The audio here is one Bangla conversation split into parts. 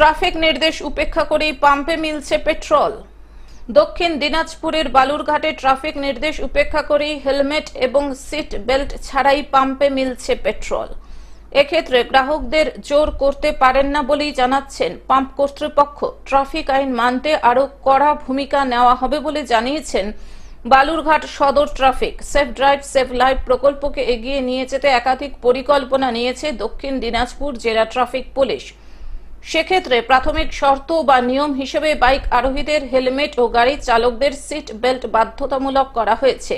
ট্রাফিক নির্দেশ উপেক্ষা করেই পাম্পে মিলছে পেট্রোল। দক্ষিণ দিনাজপুরের বালুরঘাটে ট্রাফিক নির্দেশ উপেক্ষা করেই হেলমেট এবং সিট বেল্ট ছাড়াই পাম্পে মিলছে পেট্রোল। এক্ষেত্রে গ্রাহকদের জোর করতে পারেন না বলেই জানাচ্ছেন পাম্প কর্তৃপক্ষ। ট্রাফিক আইন মানতে আরও কড়া ভূমিকা নেওয়া হবে বলে জানিয়েছেন বালুরঘাট সদর traffic. Safe drive, safe life প্রকল্পকে এগিয়ে নিয়ে যেতে একাধিক পরিকল্পনা নিয়েছে দক্ষিণ দিনাজপুর জেলা ট্রাফিক পুলিশ। সেক্ষেত্রে প্রাথমিক শর্ত বা নিয়ম হিসেবে বাইক আরোহীদের হেলমেট ও গাড়ি চালকদের সিট বেল্ট বাধ্যতামূলক করা হয়েছে।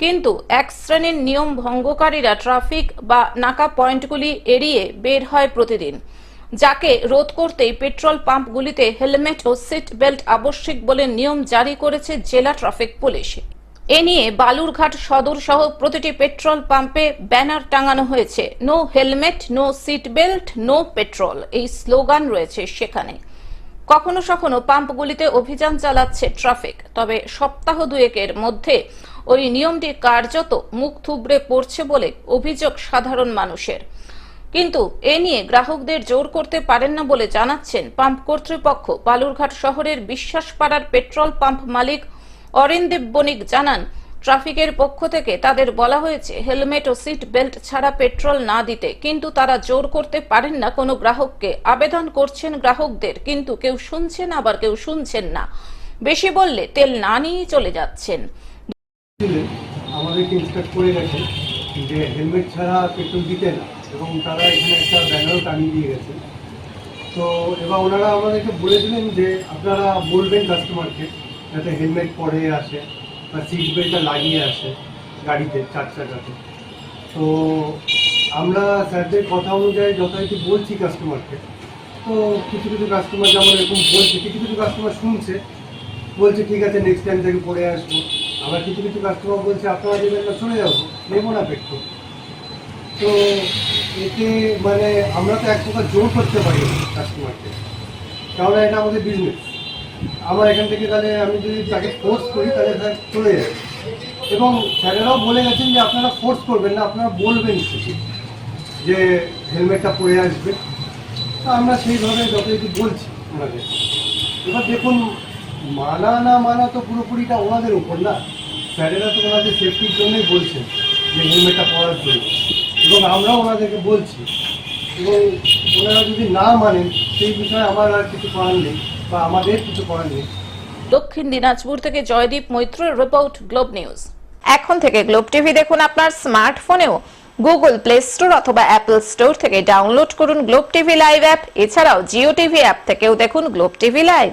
কিন্তু এক শ্রেণির নিয়ম ভঙ্গকারীরা ট্রাফিক বা নাকা পয়েন্টগুলি এড়িয়ে বের হয় প্রতিদিন, যাকে রোধ করতেই পেট্রোল পাম্পগুলিতে হেলমেট ও সিট বেল্ট আবশ্যিক বলে নিয়ম জারি করেছে জেলা ট্রাফিক পুলিশ। এ নিয়ে বালুরঘাট সদর সহ প্রতিটি পেট্রোল পাম্পে ব্যানার টাঙানো হয়েছে। No helmet, no seat belt, no petrol. এই স্লোগান রয়েছে সেখানে। কখনো সখনো পাম্পগুলিতে অভিযান চালাচ্ছে ট্রাফিক, তবে সপ্তাহ দুয়েকের মধ্যে ওই নিয়মটি কার্যত মুখ থুবড়ে পড়ছে বলে অভিযোগ সাধারণ মানুষের। কিন্তু এ নিয়ে গ্রাহকদের জোর করতে পারেন না বলে জানাচ্ছেন পাম্প কর্তৃপক্ষ। বালুরঘাট শহরের বিশ্বাসপাড়ার পেট্রোল পাম্প মালিক অরিন্দীপ বণিক জানান, ট্রাফিকের পক্ষ থেকে তাদের বলা হয়েছে, হেলমেট ও সিট বেল্ট ছাড়া পেট্রোল না দিতে, কিন্তু তারা জোর করতে পারেন না কোনো গ্রাহককে। আবেদন করছেন গ্রাহকদের, কিন্তু কেউ শুনছেন আবার কেউ শুনছেন না। বেশি বললে তেল না নিয়ে চলে যাচ্ছেন। আমাদেরকে ইন্সপেক্ট করে গেছে যে হেলমেট ছাড়া পেট্রোল দিতে না, এবং তারা এখানে একটা ব্যানারও টানিয়ে দিয়ে গেছে। তো এবার ওনারা আমাদেরকে বলেছিলেন যে আপনারা বলবেন কাস্টমারকে যাতে হেলমেট পরে আসে বা সিট বেল্টটা লাগিয়ে আসে গাড়িতে, চার চাকাতে। তো আমরা স্যারদের কথা অনুযায়ী যথারীতি বলছি কাস্টমারকে তো কিছু কিছু কাস্টমার যেমন এরকম বলছে, কিছু কিছু কাস্টমার শুনছে, বলছে, ঠিক আছে নেক্সট টাইম থেকে পরে আসব। আবার কিছু কিছু কাস্টমার বলছে, আপনারা দেবেন না চলে যাব নেব না পেট্রোল তো এতে মানে আমরা তো এক প্রকার জোর করতে পারি কাস্টমারকে কেননা এটা আমাদের বিজনেস আমার এখান থেকে তাহলে আমি যদি তাকে ফোর্স করি, তাহলে স্যার চলে যাবে। এবং স্যারেরাও বলে গেছেন যে আপনারা ফোর্স করবেন না, আপনারা বলবেন শুধু যে হেলমেটটা পরে আসবে। তা আমরা সেইভাবে যথারীতি বলছি ওনাদের। এবার দেখুন, মানা না মানা তো পুরোপুরিটা ওনাদের উপর না। স্যারেরা তো ওনাদের সেফটির জন্যই বলছেন যে হেলমেটটা পরার জন্য। এবং আমরাও ওনাদেরকে বলছি এবং ওনারা যদি না মানেন সেই বিষয়ে আমার আর কিছু করার নেই বা আমাদের কিছু করার নেই। দক্ষিণ দিনাজপুর থেকে Joydeep Moitra report Globe News এখন থেকে গ্লোব টিভি দেখুন আপনার স্মার্টফোনেও গুগল প্লে স্টোর অথবা অ্যাপল স্টোর থেকে ডাউনলোড করুন গ্লোব টিভি লাইভ অ্যাপ এছাড়াও জিও টিভি অ্যাপ থেকেও দেখুন গ্লোব টিভি লাইভ